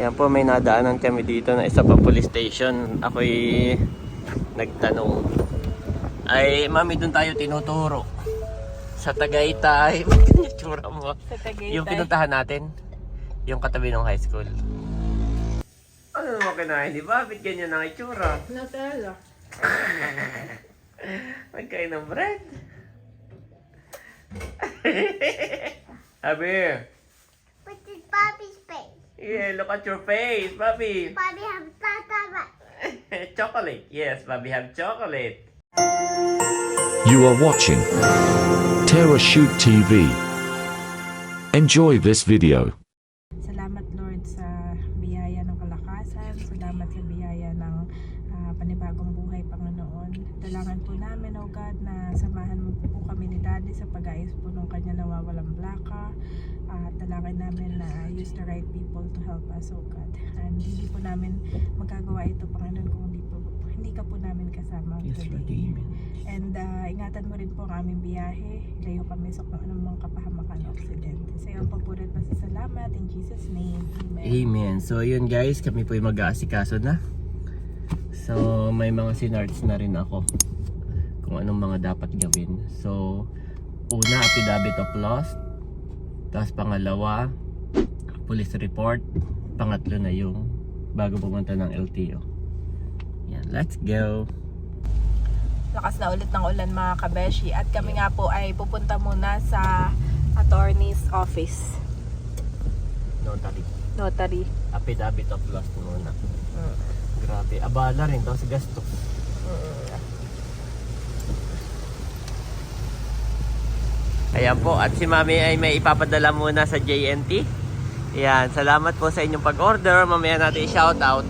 Yan po, may nadaanan kami dito na isa pa police station. Ako'y nagtanong. Ay, mami, doon tayo tinuturo. Sa Tagaytay. Yung tsura mo. Sa Tagaytay. Yung pinuntahan natin. Yung katabi ng high school. Ano naman kinain, di ba? Ba't ganyan ang itsura? Nutella. Magkain ng bread. Abi, Which is Bobby's face. Yeah, look at your face, Bobby. Bobby has tata chocolate. Yes, Bobby have chocolate. You are watching Terra Shoot TV. Enjoy this video. God. And hindi po namin magagawa ito, Panginoon, kung hindi, po, hindi ka po namin kasama today. And ah, ingatan mo rin po ang aming biyahe. Layo kami sa kung anong mga kapahamakan o aksidente. Sa iyo po po rin pasasalamat. In Jesus' name. Amen. Amen. So, yun guys, kami po yung mag-aasikaso na. So, may mga sinarts na rin ako kung anong mga dapat gawin. So, una, affidavit of loss. Tapos pangalawa, police report. Pangatlo na yung bago pumunta ng LTO. Yan, let's go. Lakas na ulit ng ulan mga kabeshi. At kami nga po ay pupunta muna sa attorney's office. Notary. Notary. Affidavit of loss muna. Mm. Grabe, abala rin daw sa gasto. Ayan po, at si Mami ay may ipapadala muna sa JNT. Ayan, salamat po sa inyong pag-order. Mamaya natin i-shoutout.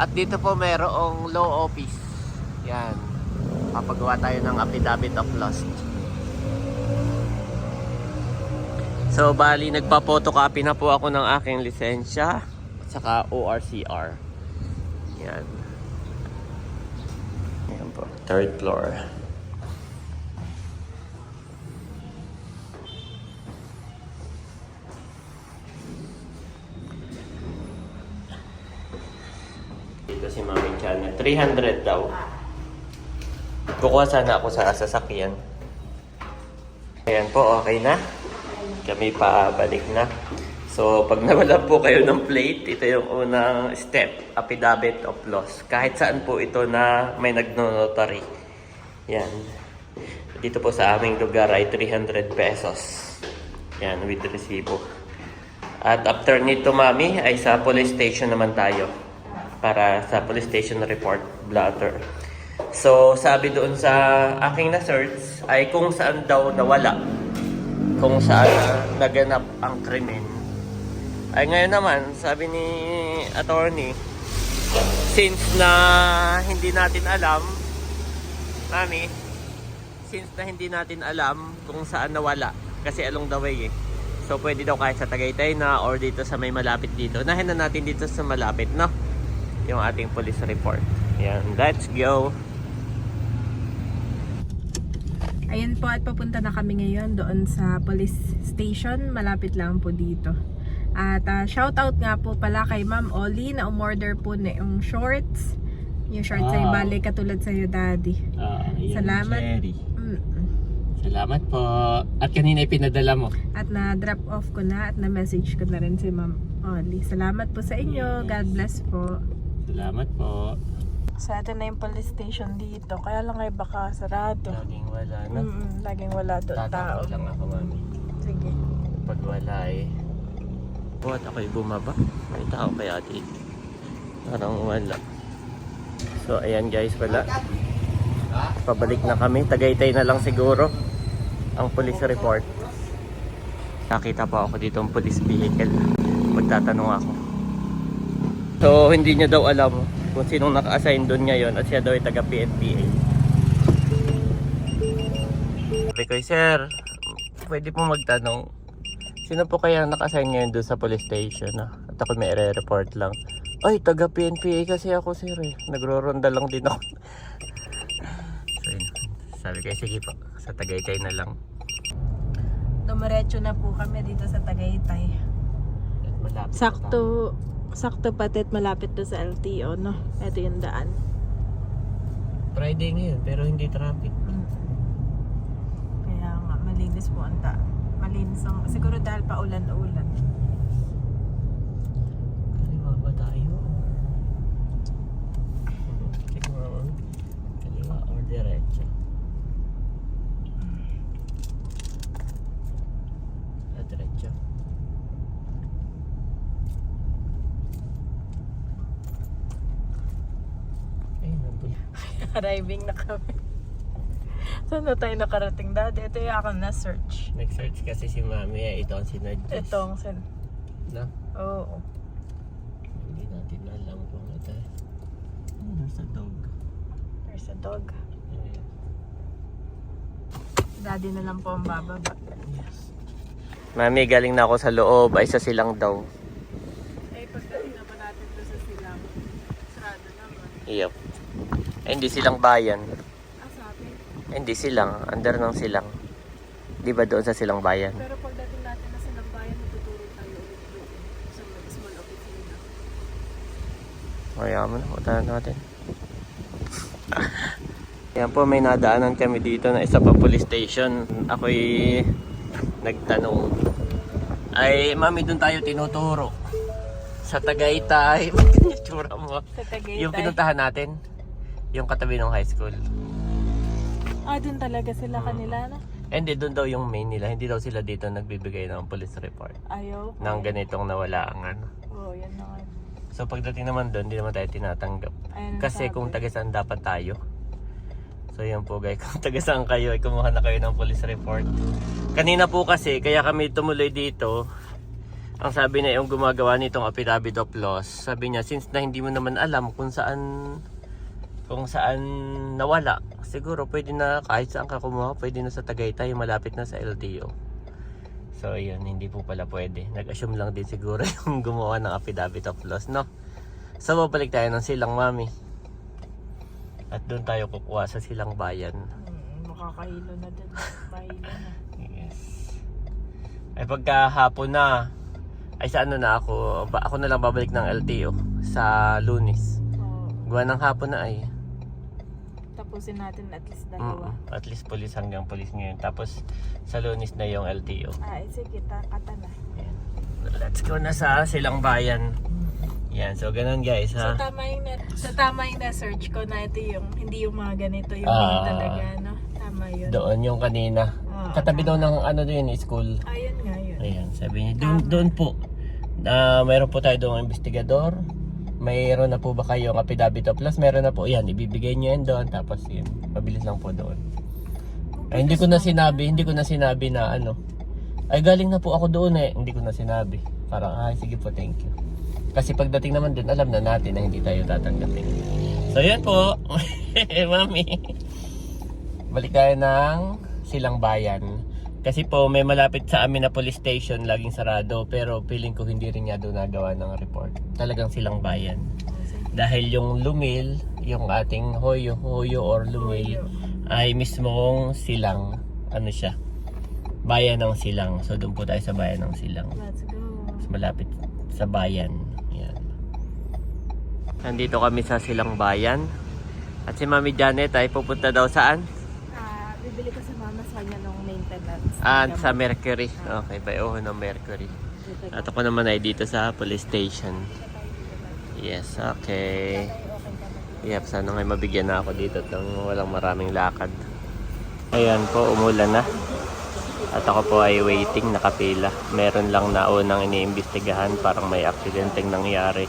At dito po mayroong law office. Ayan, papagawa tayo ng affidavit of loss. So, bali, nagpa-photocopy na po ako ng aking lisensya at saka ORCR. Yan. Yan po. Third floor. Dito si Mami Chana. 300 daw. Kukuha sana ako sa sasakyan. Ayan po, okay na. Kami pabalik na. So, pag nawala po kayo ng plate, ito yung unang step, affidavit of loss. Kahit saan po ito na may nagno-notary. Yan. Dito po sa aming lugar ay 300 pesos. Yan, with resibo. At after nito, mami, ay sa police station naman tayo. Para sa police station report blotter. So, sabi doon sa aking na-search ay kung saan daw nawala kung saan naganap ang krimen. Ay ngayon naman, sabi ni attorney, since na hindi natin alam, mami, since na hindi natin alam kung saan nawala, kasi along the way eh. So pwede daw kahit sa Tagaytay na or dito sa may malapit dito. Nahin na natin dito sa malapit, no? Yung ating police report. Yan, let's go. Ayan po at papunta na kami ngayon doon sa police station. Malapit lang po dito. At uh, shout out nga po pala kay Ma'am Oli na umorder po na yung shorts. Yung shorts ay Wow. bali katulad sa'yo daddy. Ah, ayan, Salamat. Cherry. Mm. Salamat po. At kanina ipinadala mo. At na-drop off ko na at na-message ko na rin si Ma'am Oli. Salamat po sa inyo. God bless po. Salamat po. So ito na yung police station dito. Kaya lang ay baka sarado. Laging wala na. Mm, laging wala doon tao. Tatawag lang ako, mami. Sige. Pag wala eh. O, at ako'y bumaba. May tao kaya dito. Parang wala. So, ayan guys, wala. Pabalik na kami. Tagaytay na lang siguro ang police report. Nakita pa ako dito ang police vehicle. Magtatanong ako. So, hindi niya daw alam kung sinong naka-assign doon ngayon at siya daw ay taga PNPA. Sabi ko, sir, pwede po magtanong, sino po kaya naka-assign ngayon doon sa police station? Ah? At ako may re-report lang. Ay, taga PNPA kasi ako, sir. Eh. Nagro-ronda lang din ako. so, yun. Sabi ko, sige po, sa Tagaytay na lang. Dumiretso na po kami dito sa Tagaytay. Malapit. Sakto Sakto pati at malapit to sa LTO, no? Ito yung daan. Friday ngayon, pero hindi traffic. Kaya nga, malinis po ang daan. Malinis ang, siguro dahil pa ulan-ulan. Kaliwa ba tayo? Kaliwa or, kaliwa or diretso? Ah, diretso. Ayun, nandun. Arriving na kami. Saan na tayo nakarating dati? Ito yung ako na search. Nag-search kasi si Mami, eh, ito ang sinadjust. Ito ang sin. Na? Oo. Hindi natin alam kung ano tayo. Oh, there's a dog. There's a dog. Ayan. Daddy na lang po ang bababa. Yes. Mami, galing na ako sa loob. Ay, sa silang daw. Eh, pagdating na pa natin to sa silang. Sarado naman. Iyop. Ay, hindi silang bayan. Hindi silang. Under ng silang. Di ba doon sa silang bayan? Pero pagdating natin na silang bayan, matuturo tayo ulit doon sa mga small oficina. Kaya mo na. Punta na natin. Yan po, may nadaanan kami dito na isa pa police station. Ako'y nagtanong. Ay, mami, doon tayo tinuturo. Sa Tagaytay. Ba't ganyan yung tsura mo? Sa Tagaytay. Yung pinuntahan natin. Yung katabi ng high school. Ah, doon talaga sila kanila na? Eh, Hindi, doon daw yung main nila. Hindi daw sila dito nagbibigay ng police report. Ayaw. Nang ganitong nawala ang ano. Oo, yan na nga. So pagdating naman doon, hindi naman tayo tinatanggap. Ayun ang Kasi sabi. kung taga saan dapat tayo. So yan po guys, kung taga saan kayo ay kumuha na kayo ng police report. Kanina po kasi, kaya kami tumuloy dito. Ang sabi na yung gumagawa nitong affidavit of loss, sabi niya since na hindi mo naman alam kung saan kung saan nawala, siguro pwede na kahit saan ka kumuha, pwede na sa Tagaytay, malapit na sa LTO. So yun, hindi po pala pwede. Nag-assume lang din siguro yung gumawa ng affidavit of loss, no? So babalik tayo ng silang mami. At doon tayo kukuha sa silang bayan. Hmm, makakahilo na din. Mahilo na. Yes. Ay pagka hapon na, ay sa ano na ako, ba, ako na lang babalik ng LTO sa lunis. Gawa ng hapon na ay. Tapusin natin at least dalawa. Mm, at least police hanggang police ngayon. Tapos sa lunis na yung LTO. Ah, sige, takata na. Ayan. Let's go na sa silang bayan. Yan, so ganun guys Sa ha. tama yung na, sa tama yung na-search ko na ito yung, hindi yung mga ganito, yung Ah. talaga, no? Tama yun. Doon yung kanina. Ah, Katabi daw ng ano doon, school. Ayun nga yun. Ayan, sabi niya, doon, doon po. na mayroon po tayo doon investigador. Mayroon na po ba kayong affidavit of loss? Meron na po. Yan, ibibigay niyo yan doon. Tapos yun, mabilis lang po doon. Ay, hindi ko na sinabi, hindi ko na sinabi na ano. Ay, galing na po ako doon eh. Hindi ko na sinabi. Parang, ay, sige po, thank you. Kasi pagdating naman doon, alam na natin na hindi tayo tatanggapin. So, yan po. Mami. Balik tayo ng silang bayan. Kasi po may malapit sa amin na police station laging sarado pero feeling ko hindi rin niya doon nagawa ng report. Talagang silang bayan. Dahil yung Lumil, yung ating Hoyo, Hoyo or Lumil ay mismong silang ano siya. Bayan ng silang. So doon po tayo sa bayan ng silang. Let's go. Mas malapit sa bayan. Yan. Nandito kami sa silang bayan. At si Mami Janet ay pupunta daw saan? Ah, bibili ko sa mama sa kanya ng maintenance. Ah, sa Mercury. Okay, bayo ng Mercury. At ako naman ay dito sa police station. Yes, okay. Yep, sana nga mabigyan na ako dito ng walang maraming lakad. Ayan po, umulan na. At ako po ay waiting, nakapila. Meron lang na unang iniimbestigahan, parang may aksidenteng nangyari.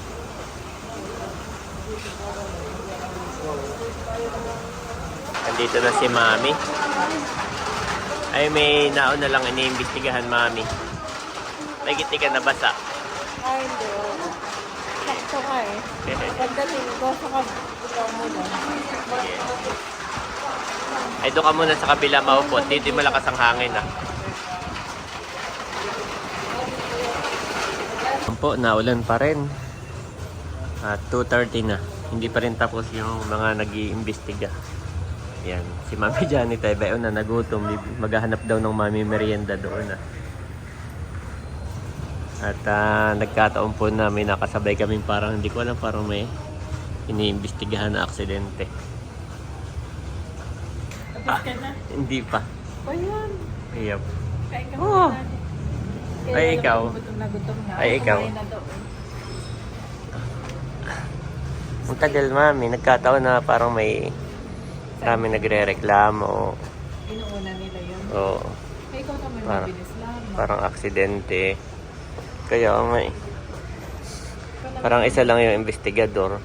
Andito na si Mami. Ay, may nauna lang iniimbestigahan, Mami. May giti ka nabasa. Ah, hindi. Sakto ka eh. Pagdating ko, saka ikaw muna. Ay, doon ka muna sa kabila maupo. Dito yung malakas ang hangin, ah. Po, naulan pa rin. At 2.30 na. Hindi pa rin tapos yung mga nag iimbestiga Yan. Si Mami Janet ay bayo na nagutom. Maghahanap daw ng Mami Merienda doon, ah. At ah, nagkataon po na may nakasabay kami parang hindi ko alam parang may iniimbestigahan na aksidente. Na. Hindi pa. O yun. Ayun. Kain ka Oh. Kaya Ay, ikaw. ko Gutom na gutom na. Ay, ikaw. Na. Ang tagal mami, nagkataon na parang may marami nagre-reklamo Inuuna nila yun. o Kaya ikaw naman Parang- mabilis lamang. parang aksidente. Kaya may Ikaw naman- parang isa lang yung investigador. Ah.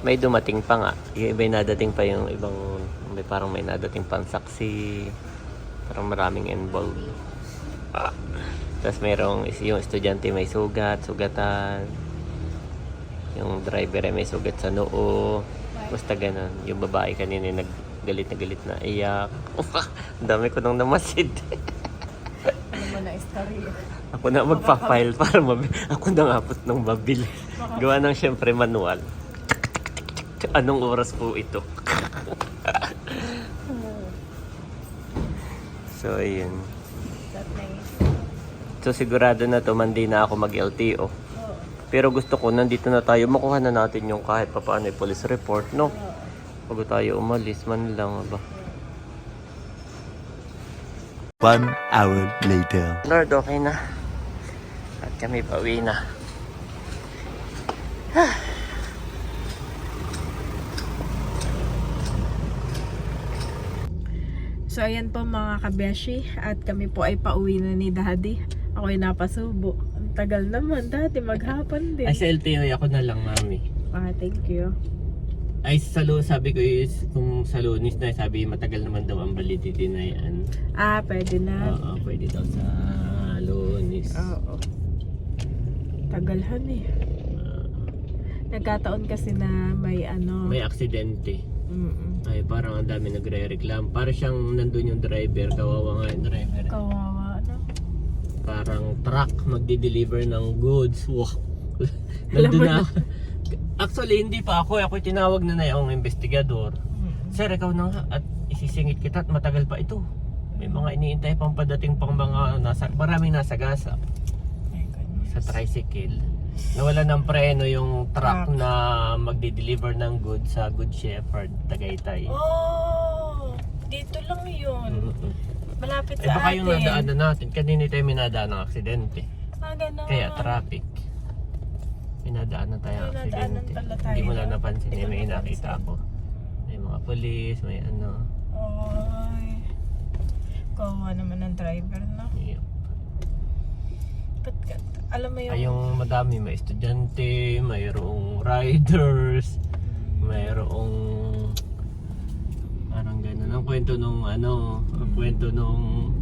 May dumating pa nga. Yung iba yung nadating pa yung ibang may parang may nadating pang saksi. Parang maraming involved. Ah. Tapos mayroong is- yung estudyante may sugat, sugatan. Yung driver ay may sugat sa noo. Basta ganun. Yung babae kanina yung naggalit na galit na iyak. Dami ko nang namasid. Ano? Ako na magpa-file para mabi- Ako na nga po nang mabili. Gawa ng syempre manual. Anong oras po ito? so, ayun. So, sigurado na to, mandi na ako mag-LTO. Pero gusto ko, nandito na tayo, makuha na natin yung kahit pa paano yung police report, no? Bago tayo umalis, man lang ba? One hour later. Lord, okay na. At kami pauwi na. So ayan po mga kabeshi at kami po ay pauwi na ni Daddy. Ako ay napasubo. Ang tagal naman Daddy, maghapon din. Ay, sa LTO, ako na lang, mami. Ah, thank you. Ay, sa lo, sabi ko is, kung sa lunis na, sabi matagal naman daw ang validity na yan. Ah, pwede na. Oo, pwede daw sa lunis. Oo. Tagalhan eh. Ah, Nagkataon kasi na may ano. may aksidente. Mm-mm. Ay, parang ang dami nagre-reclam. Para siyang nandun yung driver, kawawa nga yung driver. Kawawa? Parang truck magdi-deliver ng goods. Wow. nandun na. Actually, hindi pa ako. Ako tinawag na na yung investigador. Mm-mm. Sir, ikaw na nga at isisingit kita at matagal pa ito. May mga iniintay pang padating pang mga nasa, maraming nasa gasa sa tricycle. Nawala ng preno yung truck na magdi-deliver ng goods sa Good Shepherd, Tagaytay. Oh! Dito lang yun. Mm-mm. Malapit Eh sa baka atin. yung nadaanan natin, kanina tayo may nadaan ng aksidente. Ah, ganon. Kaya traffic. May nadaanan tayo ng aksidente. tayo. Hindi mo lang napansin, Hindi eh, may nakita ako. May mga polis, may ano. Ay. Kawawa naman ng driver, no? Yun. Ba't ka, alam mo yung... Ay, yung madami, may estudyante, mayroong riders, mayroong parang gano'n. Ang kwento nung ano, ang kwento nung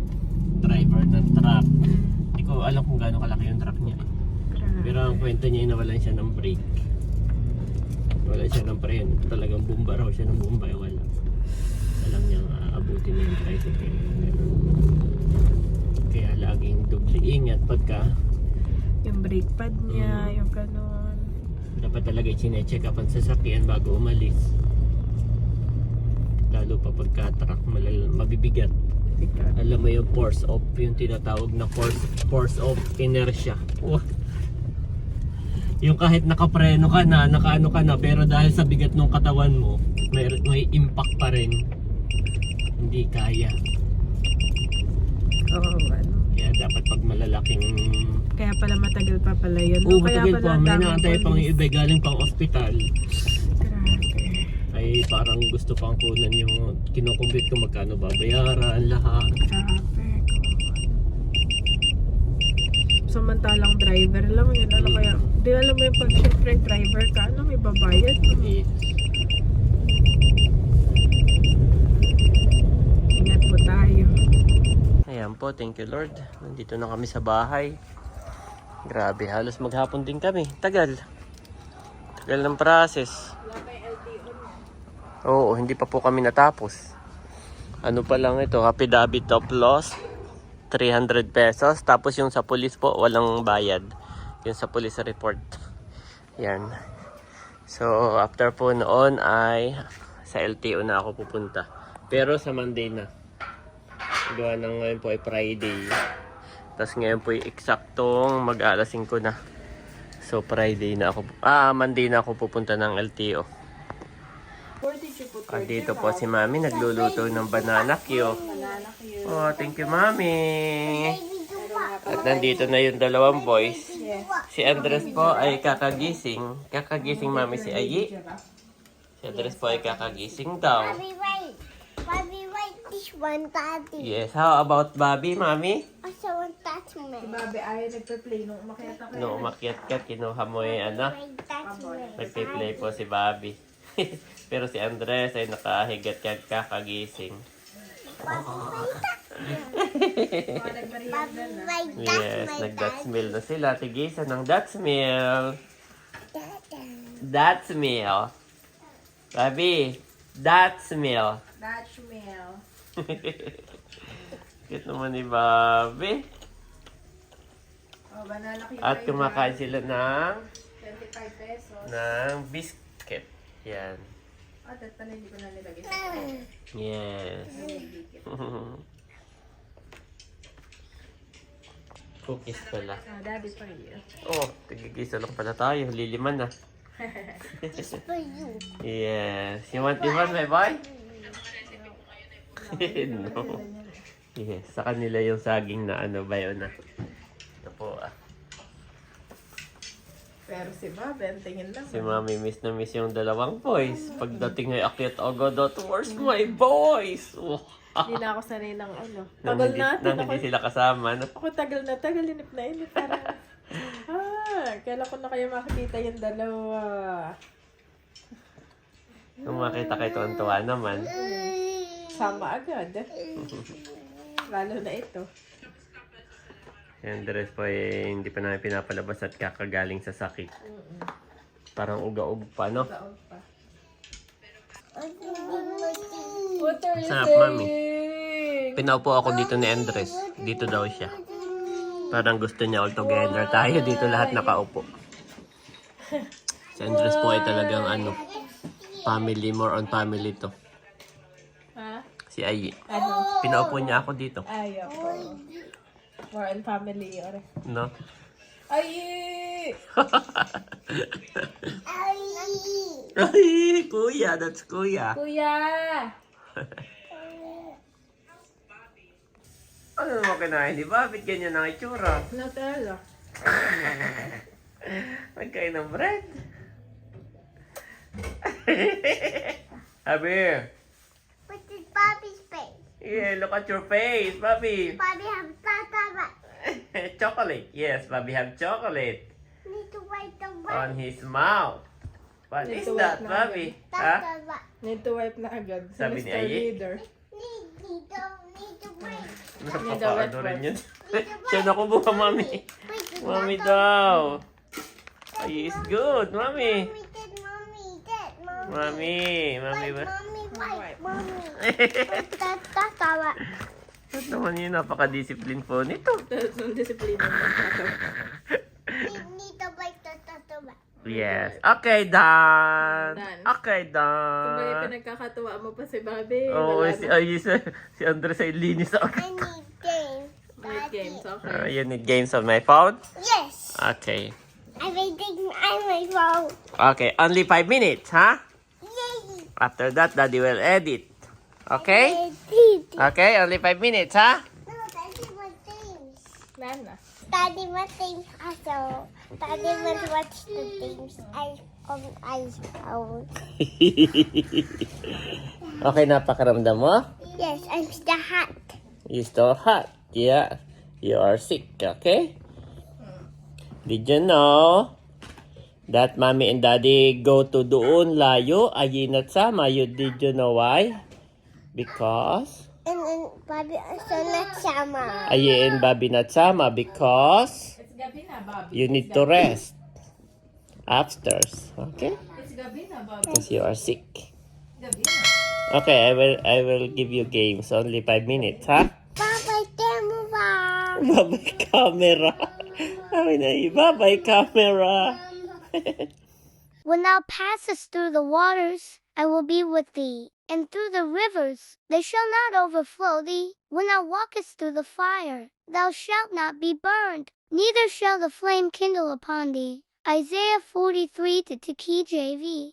driver ng truck. Hindi ko alam kung gaano kalaki yung truck niya. eh. Pero ang kwento niya, nawalan siya ng brake. Nawalan siya ng preno. Talagang bumba raw siya ng bumba. eh, Wala. Alam niya aabutin niya yung tricycle. Kaya laging doble ingat pagka Yung brake pad niya, Mm. yung ganon. dapat talaga i-check up ang sasakyan bago umalis. Lalo pa pagka truck malal- mabibigat. Bigat. Alam mo yung force of, yung tinatawag na force, force of inertia. Wah. Yung kahit nakapreno ka na, nakaano ka na, pero dahil sa bigat ng katawan mo, may, may impact pa rin. Hindi kaya. Oo, ano. Kaya dapat pag malalaking... Kaya pala matagal pa pala yun. Oo, no? Kaya matagal pala pa. ang May daming naantay pang police. iba galing pang ospital. Grabe. Ay parang gusto pang kunan yung kinukumpit ko magkano babayaran, lahat. Grabe. kawawa. Samantalang driver lang yun. Ano kaya? Di alam mo yung pag syempre driver ka, ano may babayad. Eh, Ingat po tayo. Ayan po, thank you Lord. Nandito na kami sa bahay. Grabe, halos maghapon din kami. Tagal. Tagal ng process. Oo, hindi pa po kami natapos. Ano pa lang ito, affidavit of loss, 300 pesos. Tapos yung sa police po, walang bayad. Yung sa police report. Yan. So, after po noon ay Sa LTO na ako pupunta. Pero sa Monday na. Gawa ng ngayon po ay Friday. Tapos ngayon po ay eksaktong mag-alas 5 na. So Friday na ako. Ah, Monday na ako pupunta ng LTO. Where did you put At dito po si Mami nagluluto ng banana cue? Oh, thank you Mami. At nandito na yung dalawang boys. Si Andres po ay kakagising. Kakagising Mami si Ayi. Si Andres po ay kakagising daw. Bobby, wait. Bobby, wait. This one, Daddy. Yes, how about Bobby, Mami? Also want that Si man. Babe ay nagpe-play nung umakyat ako. No, umakyat ka, kinuha mo yung ano. Man. Nagpe-play po si Bobby. Pero si Andres ay nakahigat kag kakagising. Yes, meal na sila. Tigisan ng. Bobby, that's meal. Dutch meal. Cute naman ni Bobby. Oh, banana. At kumakain sila ng, 25 pesos. ng biscuit. Yan. Oh, that pala hindi ko na nilagay. Yes. Cookies pala. Ah, daddy for you. Oh, tigigisa lang pala tayo. Liliman na. For you. Yes. You want, you want my boy? no. Yes, sa kanila yung saging na ano ba yun na. Ito po ah. Pero si ang tingin lang. Si Mami miss na miss yung dalawang boys. Pagdating ay akyat agad at where's my boys? Oh. Hindi na ako sanay ng ano. Nang Tagal hindi, natin. nang Ako, hindi sila kasama. No? ako tagal na tagal. Inip na inip. Parang, ah, kailan ko na kayo makikita yung dalawa. Nung makita kay tuwan naman. Sama agad. Lalo na ito. Si Andres po eh, hindi pa namin pinapalabas at kakagaling sa sakit. Parang uga-ug pa, no? Taon pa. What are you Sarap, mami. Pinaupo ako dito ni Andres. Dito daw siya. Parang gusto niya all together. Tayo dito lahat nakaupo. Si Andres po ay talagang ano, family, more on family to. Ha? Si Ayi. Ano? Pinaupo niya ako dito. Ayaw ko. On family. Or... No? Ay! Ay, kuya, that's kuya. Kuya! Ano mo kinain ni Bakit ganyan ang itsura? Nutella. Nagkain ng bread. Abi, What is Bobby's face? yeah, look at your face, Bobby. Bobby have tata but chocolate. Yes, Bobby have chocolate need to wait the on his mouth. What Need is to that, wipe na Bobby? Ha? But Need to wipe na agad. Si Sabi ni Mr. Ayi? Leader. need need to need to wait. Napapaano wet rin wipe. yun. Siya na kumuha, Mami. Wait, it's Mami not daw. Ay, is good, Mami. Mommy did mommy did mommy. Mami, Mami Wait, ba? mommy Wipe. wait mommy. Wait, that tata but Ba't naman yun, napaka-discipline po nito. Ang disiplina mo. need need to wait the tata but. Yes. Okay, done. Done. Okay, Kung may done. pinagkakatuwa mo pa si Bobby, Oo, wala si, na. ay, si, si Andres ay linis ako. I need games. May games, okay. Uh, you need games on my phone? Yes. Okay. I'm waiting on my phone. Okay, only five minutes, huh? Yay. After that, Daddy will edit. Okay? Okay, only five minutes, huh? No, Daddy what things. Also. Daddy will watch the things I on iPhone. okay, napakaramdam mo? Yes, I'm still hot. You still hot. Yeah. You are sick, okay? Did you know that mommy and daddy go to doon layo, ayin at sama? You did you know why? Because And then Bobby also not summer. ayin babi not sama because It's gabi na, Bobby. you need to rest upstairs, okay? It's gabi na, Bobby. Because you are sick. Gabi na. Okay, I will I will give you games only five minutes, huh? Baba, camera. Babay camera. Sabi na, babay camera. Will now pass us through the waters I will be with thee. And through the rivers, they shall not overflow thee. When thou walkest through the fire, thou shalt not be burned, neither shall the flame kindle upon thee. Isaiah 43 to KJV.